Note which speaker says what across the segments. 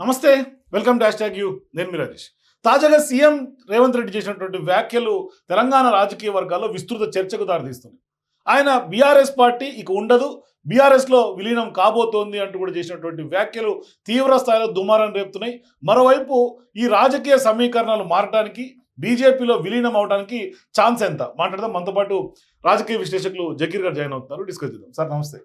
Speaker 1: నమస్తే welcome dash tag you. నేను మీ రాజేష్. తాజాగా సీఎం రేవంత్ రెడ్డి చేసినటువంటి వ్యాఖ్యలు తెలంగాణ రాజకీయ వర్గాల్లో విస్తృత చర్చకు దారితీస్తుంది ఆయన బీఆర్ఎస్ పార్టీ ఇక ఉండదు బీఆర్ఎస్లో విలీనం కాబోతోంది అంటూ కూడా చేసినటువంటి వ్యాఖ్యలు తీవ్ర స్థాయిలో దుమారం రేపుతున్నాయి. మరోవైపు ఈ రాజకీయ సమీకరణాలు మారడానికి బీజేపీలో విలీనం అవడానికి ఛాన్స్ ఎంత? మాట్లాడదాం. మనతో పాటు రాజకీయ విశ్లేషకులు జకీర్ గారు జాయిన్ అవుతున్నారు. డిస్కస్ చేద్దాం. సార్ నమస్తే.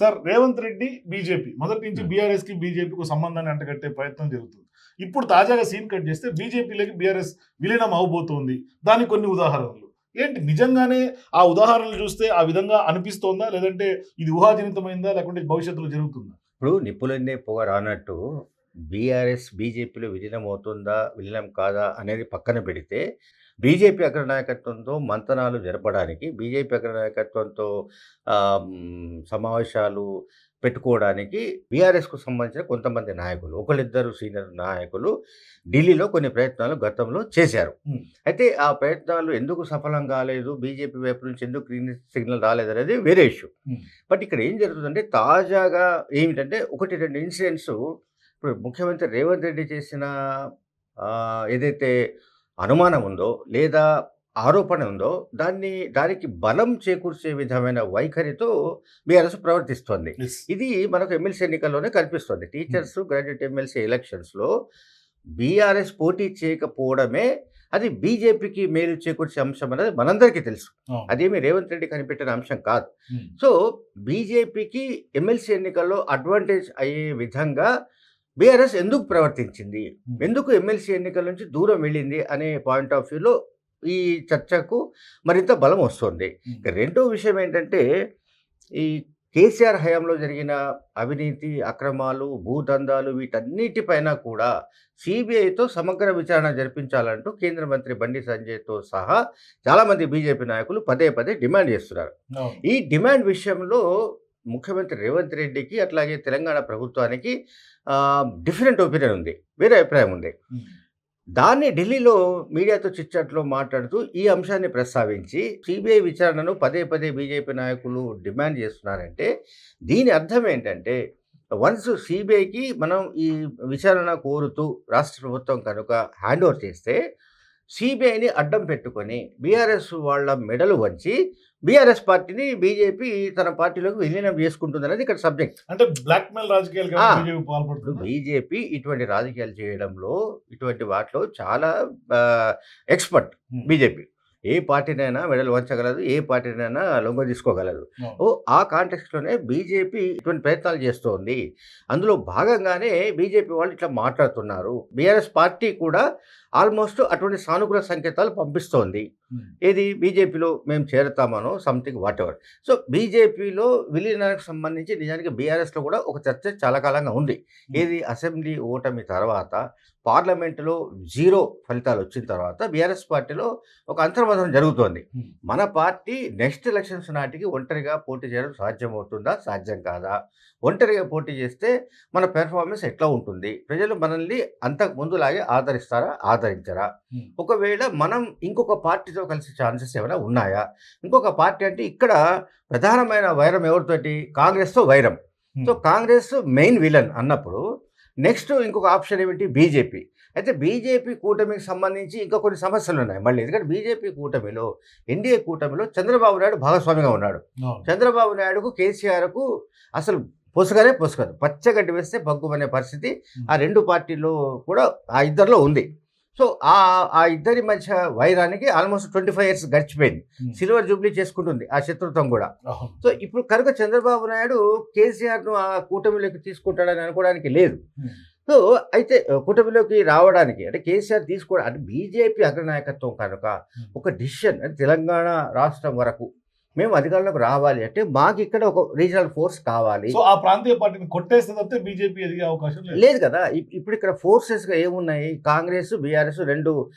Speaker 1: Sir Revanth Reddy BJP. మొదటి నుంచి బీఆర్ఎస్కి బీజేపీకి సంబంధాన్ని అంటగట్టే ప్రయత్నం జరుగుతుంది. ఇప్పుడు తాజాగా సీన్ కట్ చేస్తే బీజేపీలోకి బీఆర్ఎస్ విలీనం అవబోతోంది. దానికి కొన్ని ఉదాహరణలు. ఏంటి? నిజంగానే ఆ ఉదాహరణలు చూస్తే ఆ విధంగా అనిపిస్తోందా? లేదంటే ఇది ఊహాజనితమైందా? లేకుంటే భవిష్యత్తులో జరుగుతుందా?
Speaker 2: ఇప్పుడు నిప్పులన్నే పొగ రానట్టు బీఆర్ఎస్ బీజేపీలో విలీనం అవుతుందా విలీనం కాదా అనేది పక్కన పెడితే బీజేపీ అగ్ర నాయకత్వంతో మంతనాలు జరపడానికి బీజేపీ అగ్ర నాయకత్వంతో సమావేశాలు పెట్టుకోవడానికి బీఆర్ఎస్కు సంబంధించిన కొంతమంది నాయకులు ఒకళ్ళిద్దరు సీనియర్ నాయకులు ఢిల్లీలో కొన్ని ప్రయత్నాలు గతంలో చేశారు. అయితే ఆ ప్రయత్నాలు ఎందుకు సఫలం కాలేదు బీజేపీ వైపు నుంచి ఎందుకు గ్రీన్ సిగ్నల్ రాలేదు అనేది వేరే ఇష్యూ. బట్ ఇక్కడ ఏం జరుగుతుందంటే తాజాగా ఏమిటంటే ఒకటి రెండు ఇన్సిడెంట్స్ ఇప్పుడు ముఖ్యమంత్రి రేవంత్ రెడ్డి చేసిన ఏదైతే అనుమానం ఉందో లేదా ఆరోపణ ఉందో దాన్ని దానికి బలం చేకూర్చే విధమైన వైఖరితో బీఆర్ఎస్ ప్రవర్తిస్తోంది. ఇది మనకు ఎమ్మెల్సీ ఎన్నికల్లోనే కనిపిస్తుంది. టీచర్స్ గ్రాడ్యుయేట్ ఎమ్మెల్సీ ఎలక్షన్స్లో బీఆర్ఎస్ పోటీ చేయకపోవడమే అది బీజేపీకి మేలు చేకూర్చే అంశం అనేది మనందరికీ తెలుసు. అదేమి రేవంత్ రెడ్డి కనిపెట్టిన అంశం కాదు.
Speaker 1: ఉమ్.
Speaker 2: సో బీజేపీకి ఎమ్మెల్సీ ఎన్నికల్లో అడ్వాంటేజ్ అయ్యే విధంగా బీఆర్ఎస్ ఎందుకు ప్రవర్తించింది. ఎందుకు ఎమ్మెల్సీ ఎన్నికల నుంచి దూరం వెళ్ళింది అనే పాయింట్ ఆఫ్ వ్యూలో ఈ చర్చకు మరింత బలం వస్తుంది రెండో విషయం ఏంటంటే ఈ కేసీఆర్ హయాంలో జరిగిన అవినీతి అక్రమాలు భూదందాలు వీటన్నిటిపైన కూడా సిబిఐతో సమగ్ర విచారణ జరిపించాలంటూ కేంద్ర మంత్రి బండి సంజయ్తో సహా చాలామంది బీజేపీ నాయకులు పదే పదే డిమాండ్ చేస్తున్నారు. ఈ డిమాండ్ విషయంలో ముఖ్యమంత్రి రేవంత్ రెడ్డికి అట్లాగే తెలంగాణ ప్రభుత్వానికి డిఫరెంట్ ఒపీనియన్ ఉంది వేరే అభిప్రాయం ఉంది. దాన్ని ఢిల్లీలో మీడియాతో చిట్చాట్లో మాట్లాడుతూ ఈ అంశాన్ని ప్రస్తావించి సిబిఐ విచారణను పదే పదే బీజేపీ నాయకులు డిమాండ్ చేస్తున్నారంటే దీని అర్థం ఏంటంటే వన్స్ సిబిఐకి మనం ఈ విచారణ కోరుతూ రాష్ట్ర ప్రభుత్వం కనుక హ్యాండ్ ఓవర్ చేస్తే సిబిఐని అడ్డం పెట్టుకొని బీఆర్ఎస్ వాళ్ళ మెడలు వంచి బీఆర్ఎస్ పార్టీని బీజేపీ తన పార్టీలోకి విలీనం చేసుకుంటుంది అనేది ఇక్కడ సబ్జెక్ట్
Speaker 1: అంటే బ్లాక్ మెయిల్ రాజకీయాలు. బీజేపీ
Speaker 2: ఇటువంటి రాజకీయాలు చేయడంలో ఇటువంటి వాటిలో చాలా ఎక్స్పర్ట్. బీజేపీ ఏ పార్టీనైనా మెడలు వంచగలదు ఏ పార్టీనైనా లొంగ తీసుకోగలదు. ఓ ఆ కాంటెక్స్ట్లోనే బీజేపీ ఇటువంటి ప్రయత్నాలు చేస్తోంది అందులో భాగంగానే బీజేపీ వాళ్ళు ఇట్లా మాట్లాడుతున్నారు బీఆర్ఎస్ పార్టీ కూడా ఆల్మోస్ట్ అటువంటి సానుకూల సంకేతాలు పంపిస్తోంది.
Speaker 1: ఉమ్.
Speaker 2: ఏది? బీజేపీలో మేము చేరుతామనో సంథింగ్ వాట్ ఎవర్ సో బీజేపీలో విలీనానికి సంబంధించి నిజానికి బీఆర్ఎస్లో కూడా ఒక చర్చ చాలా కాలంగా ఉంది. ఏది? అసెంబ్లీ ఓటమి తర్వాత పార్లమెంటులో జీరో ఫలితాలు వచ్చిన తర్వాత బీఆర్ఎస్ పార్టీలో ఒక అంతర్మతం జరుగుతోంది.
Speaker 1: Hmm.
Speaker 2: మన పార్టీ నెక్స్ట్ ఎలక్షన్స్ నాటికి ఒంటరిగా పోటీ చేయడం సాధ్యమవుతుందా? సాధ్యం కాదా? ఒంటరిగా పోటీ చేస్తే మన పెర్ఫార్మెన్స్ ఎట్లా ఉంటుంది? ప్రజలు మనల్ని అంతకు ముందులాగే ఆదరిస్తారా? ఆదరించరా. ఒకవేళ మనం ఇంకొక పార్టీతో కలిసి ఛాన్సెస్ ఏమైనా ఉన్నాయా? ఇంకొక పార్టీ అంటే ఇక్కడ ప్రధానమైన వైరం ఎవరితోటి? కాంగ్రెస్తో వైరం. సో కాంగ్రెస్ మెయిన్ విలన్ అన్నప్పుడు నెక్స్ట్ ఇంకొక ఆప్షన్ ఏమిటి? బీజేపీ. అయితే బీజేపీ కూటమికి సంబంధించి ఇంకా కొన్ని సమస్యలు ఉన్నాయి. మళ్ళీ ఎందుకంటే బీజేపీ కూటమిలో ఎన్డీఏ కూటమిలో చంద్రబాబు నాయుడు భాగస్వామిగా ఉన్నాడు. చంద్రబాబు నాయుడుకు కేసీఆర్కు అసలు పొసగనే పొసగదు. పచ్చగడ్డి వేస్తే పగ్గుమనే పరిస్థితి. ఆ రెండు పార్టీల్లో కూడా ఆ ఇద్దరిలో ఉంది. సో ఆ ఆ ఇద్దరి మధ్య వైరానికి ఆల్మోస్ట్ ట్వంటీ ఫైవ్ ఇయర్స్ గడిచిపోయింది
Speaker 1: ఉమ్.
Speaker 2: సిల్వర్ జూబ్లీ చేసుకుంటుంది ఆ శత్రుత్వం కూడా. సో ఇప్పుడు కనుక చంద్రబాబు నాయుడు కేసీఆర్ను ఆ కూటమిలోకి తీసుకుంటాడని అనుకోవడానికి లేదు
Speaker 1: ఉమ్.
Speaker 2: సో అయితే కూటమిలోకి రావడానికి అంటే కేసీఆర్ తీసుకోవడం అంటే బీజేపీ అగ్రనాయకత్వం కనుక ఒక డిసిషన్ అంటే తెలంగాణ రాష్ట్రం వరకు మేము అధికారంలోకి రావాలి. అంటే మాకు ఇక్కడ ఒక రీజనల్ ఫోర్స్ కావాలి.
Speaker 1: సో ఆ ప్రాంతీయ పార్టీని కొట్టేస్తే తప్పితే బీజేపీ ఎదిగే అవకాశం లేదు.
Speaker 2: కదా. ఇప్- ఇప్పుడు ఇక్కడ ఫోర్సెస్గా ఏమున్నాయి? కాంగ్రెస్ బీఆర్ఎస్ రెండు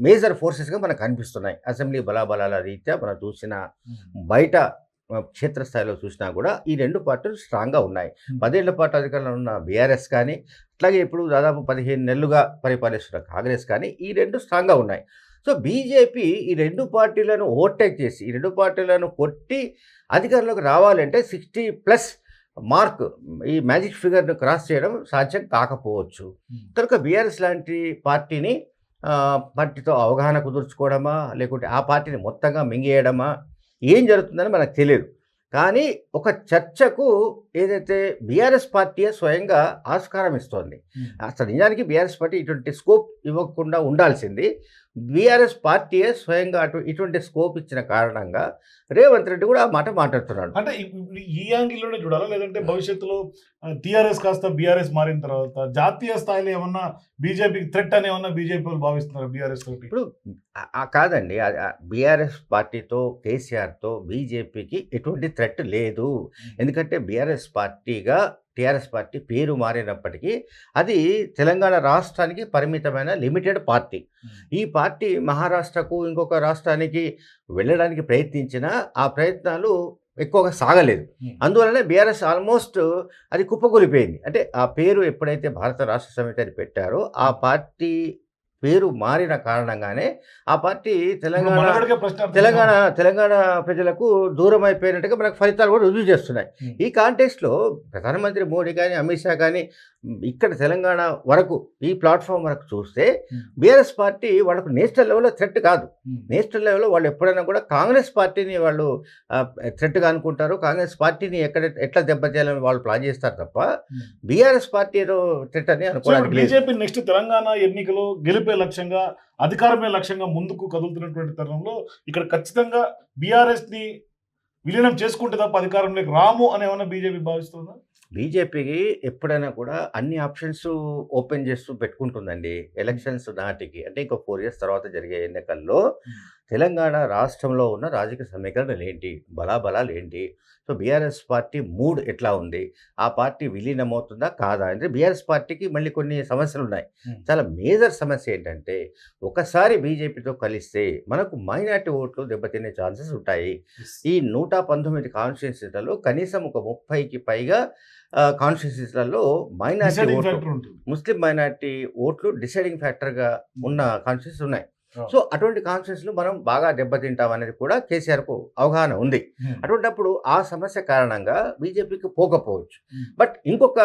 Speaker 2: మేజర్ ఫోర్సెస్గా మనకు కనిపిస్తున్నాయి. అసెంబ్లీ బలాబలాల రీత్యా మనం చూసిన. బయట క్షేత్రస్థాయిలో చూసినా కూడా ఈ రెండు పార్టీలు స్ట్రాంగ్గా ఉన్నాయి. పదేళ్ళ పాటు అధికారంలో ఉన్న బీఆర్ఎస్ కానీ అట్లాగే ఇప్పుడు దాదాపు పదిహేను నెలలుగా పరిపాలిస్తున్న కాంగ్రెస్ కానీ ఈ రెండు స్ట్రాంగ్గా ఉన్నాయి. సో బీజేపీ ఈ రెండు పార్టీలను ఓవర్టేక్ చేసి ఈ రెండు పార్టీలను కొట్టి అధికారంలోకి రావాలంటే సిక్స్టీ ప్లస్ మార్క్ ఈ మ్యాజిక్ ఫిగర్ను క్రాస్ చేయడం సాధ్యం కాకపోవచ్చు. కనుక బీఆర్ఎస్ లాంటి పార్టీని పార్టీతో అవగాహన కుదుర్చుకోవడమా లేకుంటే ఆ పార్టీని మొత్తంగా మింగేయడమా ఏం జరుగుతుందని మనకు తెలియదు కానీ ఒక చర్చకు ఏదైతే బీఆర్ఎస్ పార్టీయే స్వయంగా ఆస్కారం ఇస్తోంది అసలు నిజానికి బీఆర్ఎస్ పార్టీ ఇటువంటి స్కోప్ ఇవ్వకుండా ఉండాల్సింది. బీఆర్ఎస్ పార్టీయే స్వయంగా అటు ఇటువంటి స్కోప్ ఇచ్చిన కారణంగా రేవంత్ రెడ్డి కూడా ఆ మాట మాట్లాడుతున్నాడు.
Speaker 1: అంటే ఈ యాంగిల్లోనే చూడాలా? లేదంటే భవిష్యత్తులో టీఆర్ఎస్ కాస్త బీఆర్ఎస్ మారిన తర్వాత జాతీయ స్థాయిలో ఏమన్నా బీజేపీకి థ్రెట్ అని ఏమన్నా బీజేపీ వాళ్ళు భావిస్తున్నారు బీఆర్ఎస్ తోటి?
Speaker 2: ఇప్పుడు కాదండి. బీఆర్ఎస్ పార్టీతో కేసీఆర్తో బీజేపీకి ఎటువంటి థ్రెట్ లేదు. ఎందుకంటే బీఆర్ఎస్ పార్టీగా టీఆర్ఎస్ పార్టీ పేరు మారినప్పటికీ అది తెలంగాణ రాష్ట్రానికి పరిమితమైన లిమిటెడ్ పార్టీ. ఈ పార్టీ మహారాష్ట్రకు ఇంకొక రాష్ట్రానికి వెళ్ళడానికి ప్రయత్నించినా ఆ ప్రయత్నాలు ఎక్కువగా సాగలేదు. అందువలనే బీఆర్ఎస్ ఆల్మోస్ట్ అది కుప్పకూలిపోయింది. అంటే ఆ పేరు ఎప్పుడైతే భారత రాష్ట్ర సమితి అని పెట్టారో ఆ పార్టీ పేరు మారిన కారణంగానే ఆ పార్టీ తెలంగాణ తెలంగాణ తెలంగాణ ప్రజలకు దూరం అయిపోయినట్టుగా మనకు ఫలితాలు కూడా రుజువు చేస్తున్నాయి. ఈ కాంటెస్ట్లో ప్రధానమంత్రి మోడీ కానీ అమిత్ షా కానీ ఇక్కడ తెలంగాణ వరకు ఈ ప్లాట్ఫామ్ వరకు చూస్తే. బీఆర్ఎస్ పార్టీ వాళ్ళకు నేషనల్ లెవెల్లో థ్రెట్ కాదు. నేషనల్ లెవెల్లో వాళ్ళు ఎప్పుడైనా కూడా కాంగ్రెస్ పార్టీని వాళ్ళు థ్రెట్గా అనుకుంటారు. కాంగ్రెస్ పార్టీని ఎక్కడ ఎట్లా దెబ్బతీయాలని వాళ్ళు ప్లాన్ చేస్తారు తప్ప బీఆర్ఎస్ పార్టీ ఏదో థ్రెట్ అని అనుకోవడానికి లేదు.
Speaker 1: బీజేపీ నెక్స్ట్ తెలంగాణ ఎన్నికలో గెలిపే లక్ష్యంగా అధికారమే లక్ష్యంగా ముందుకు కదులుతున్నటువంటి తరుణంలో ఇక్కడ ఖచ్చితంగా బీఆర్ఎస్ని విలీనం చేసుకుంటే తప్ప అధికారంలోకి రాము అని ఏమన్నా బీజేపీ భావిస్తుందా?
Speaker 2: బీజేపీకి ఎప్పుడైనా కూడా అన్ని ఆప్షన్స్ ఓపెన్ చేస్తూ పెట్టుకుంటుందండి. ఎలక్షన్స్ నాటికి. అంటే ఇంకో ఫోర్ ఇయర్స్ తర్వాత జరిగే ఎన్నికల్లో తెలంగాణ రాష్ట్రంలో ఉన్న రాజకీయ సమీకరణలు ఏంటి? బలాబలాలు ఏంటి? సో బీఆర్ఎస్ పార్టీ మూడ్ ఎట్లా ఉంది? ఆ పార్టీ విలీనమవుతుందా కాదా? అంటే బీఆర్ఎస్ పార్టీకి మళ్ళీ కొన్ని సమస్యలు ఉన్నాయి. చాలా మేజర్ సమస్య ఏంటంటే ఒకసారి బీజేపీతో కలిస్తే మనకు మైనార్టీ ఓట్లు దెబ్బతినే ఛాన్సెస్ ఉంటాయి. ఈ నూట పంతొమ్మిది కాన్స్టిట్యున్సీలలో కనీసం ఒక ముప్పైకి పైగా కాన్స్టిట్యున్సీలలో మైనార్టీ ఓట్లు ముస్లిం మైనార్టీ ఓట్లు డిసైడింగ్ ఫ్యాక్టర్గా ఉన్న కాన్స్టిట్యూన్స్ ఉన్నాయి. సో అటువంటి కాన్స్టిట్యూన్స్లో మనం బాగా దెబ్బతింటాం అనేది కూడా కేసీఆర్కు అవగాహన ఉంది. అటువంటప్పుడు ఆ సమస్య కారణంగా బీజేపీకి పోకపోవచ్చు. బట్ ఇంకొక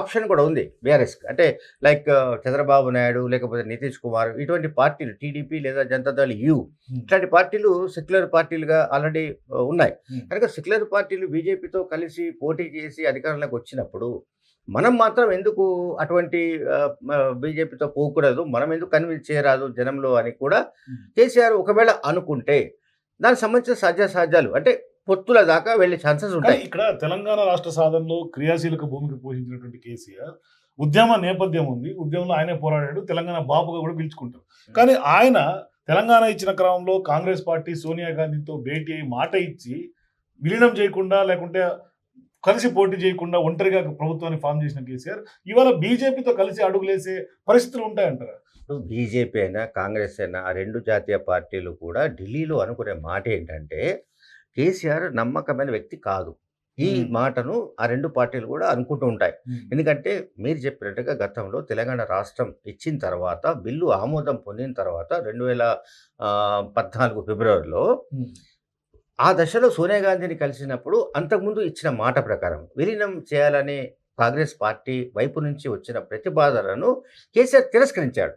Speaker 2: ఆప్షన్ కూడా ఉంది బీఆర్ఎస్ అంటే లైక్ చంద్రబాబు నాయుడు లేకపోతే నితీష్ కుమార్ ఇటువంటి పార్టీలు టీడీపీ లేదా జనతాదళ్ యూ. ఇట్లాంటి పార్టీలు సెక్యులర్ పార్టీలుగా ఆల్రెడీ ఉన్నాయి. కనుక సెక్యులర్ పార్టీలు బీజేపీతో కలిసి పోటీ చేసి అధికారంలోకి వచ్చినప్పుడు మనం మాత్రం ఎందుకు అటువంటి బీజేపీతో పోకూడదు? మనం ఎందుకు కన్విన్స్ చేయరాదు జనంలో అని కూడా. కేసీఆర్ ఒకవేళ అనుకుంటే దానికి సంబంధించిన సాధ్యాసాధ్యాలు అంటే పొత్తుల దాకా వెళ్ళే ఛాన్సెస్ ఉంటాయి.
Speaker 1: ఇక్కడ తెలంగాణ రాష్ట్ర సాధనలో క్రియాశీలక భూమిక పోషించినటువంటి కేసీఆర్ ఉద్యమ నేపథ్యం ఉంది. ఉద్యమంలో ఆయనే పోరాడాడు. తెలంగాణ బాపుగా కూడా పిలుచుకుంటారు కానీ ఆయన తెలంగాణ ఇచ్చిన క్రమంలో కాంగ్రెస్ పార్టీ సోనియా గాంధీతో భేటీ అయి మాట ఇచ్చి విలీనం చేయకుండా లేకుంటే కలిసి పోటీ చేయకుండా ఒంటరిగా ప్రభుత్వాన్ని ఫామ్ చేసిన కేసీఆర్ ఇవాళ బీజేపీతో కలిసి అడుగులేసే పరిస్థితులు ఉంటాయంటారా?
Speaker 2: ఇప్పుడు బీజేపీ అయినా కాంగ్రెస్ అయినా ఆ రెండు జాతీయ పార్టీలు కూడా ఢిల్లీలో అనుకునే మాట ఏంటంటే కేసీఆర్ నమ్మకమైన వ్యక్తి కాదు. ఈ. మాటను ఆ రెండు పార్టీలు కూడా అనుకుంటూ ఉంటాయి. ఎందుకంటే మీరు చెప్పినట్టుగా గతంలో తెలంగాణ రాష్ట్రం ఇచ్చిన తర్వాత బిల్లు ఆమోదం పొందిన తర్వాత రెండు వేల పద్నాలుగు ఫిబ్రవరిలో ఆ దశలో సోనియా గాంధీని కలిసినప్పుడు అంతకుముందు ఇచ్చిన మాట ప్రకారం విలీనం చేయాలనే కాంగ్రెస్ పార్టీ వైపు నుంచి వచ్చిన ప్రతిపాదనను కేసీఆర్ తిరస్కరించాడు.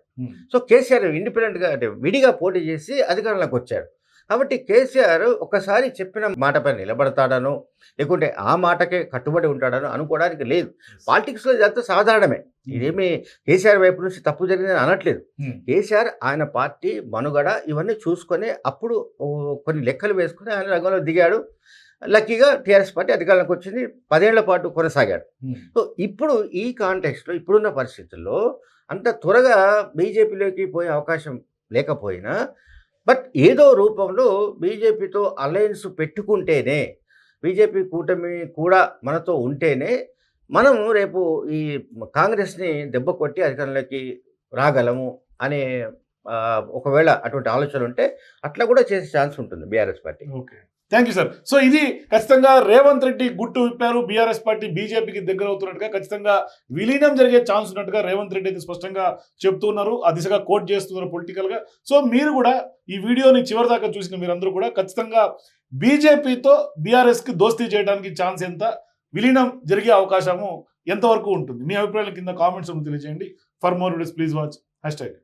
Speaker 2: సో కేసీఆర్ ఇండిపెండెంట్గా అంటే విడిగా పోటీ చేసి అధికారంలోకి వచ్చాడు. కాబట్టి కేసీఆర్ ఒకసారి చెప్పిన మాటపై నిలబడతాడనో లేకుంటే ఆ మాటకే కట్టుబడి ఉంటాడనో అనుకోవడానికి లేదు. పాలిటిక్స్లో ఇదంతా సాధారణమే. ఇదేమి కేసీఆర్ వైపు నుంచి తప్పు జరిగిందని అనట్లేదు. కేసీఆర్ ఆయన పార్టీ మనుగడ ఇవన్నీ చూసుకొని అప్పుడు కొన్ని లెక్కలు వేసుకుని ఆయన రంగంలో దిగాడు. లక్కీగా టీఆర్ఎస్ పార్టీ అధికారంలోకి వచ్చింది. పదేళ్ళ పాటు కొనసాగాడు. సో ఇప్పుడు ఈ కాంటెక్స్ట్లో ఇప్పుడున్న పరిస్థితుల్లో అంత త్వరగా బీజేపీలోకి పోయే అవకాశం లేకపోయినా ఏదో రూపంలో బీజేపీతో అలయన్స్ పెట్టుకుంటేనే బీజేపీ కూటమి కూడా మనతో ఉంటేనే మనం రేపు ఈ కాంగ్రెస్ని దెబ్బ కొట్టి అధికారంలోకి రాగలము అనే ఒకవేళ అటువంటి ఆలోచనలు ఉంటే అట్లా కూడా చేసే ఛాన్స్ ఉంటుంది BRS party.
Speaker 1: Okay. Thank you sir so ఇది ఖచ్చితంగా రేవంత్ రెడ్డి గుట్టు విప్పారు. బీఆర్ఎస్ పార్టీ బీజేపీకి దగ్గర అవుతున్నట్టుగా ఖచ్చితంగా విలీనం జరిగే ఛాన్స్ ఉన్నట్టుగా రేవంత్ రెడ్డి అయితే స్పష్టంగా చెప్తున్నారు ఆ దిశగా కోట్ చేస్తున్నారు పొలిటికల్గా సో మీరు కూడా ఈ వీడియోని చివరి దాకా చూసిన మీరందరూ కూడా ఖచ్చితంగా బీజేపీతో బీఆర్ఎస్కి దోస్తీ చేయడానికి ఛాన్స్ ఎంత విలీనం జరిగే అవకాశము ఎంతవరకు ఉంటుంది? మీ అభిప్రాయాల కింద కామెంట్స్ తెలియజేయండి. For more videos please watch hashtag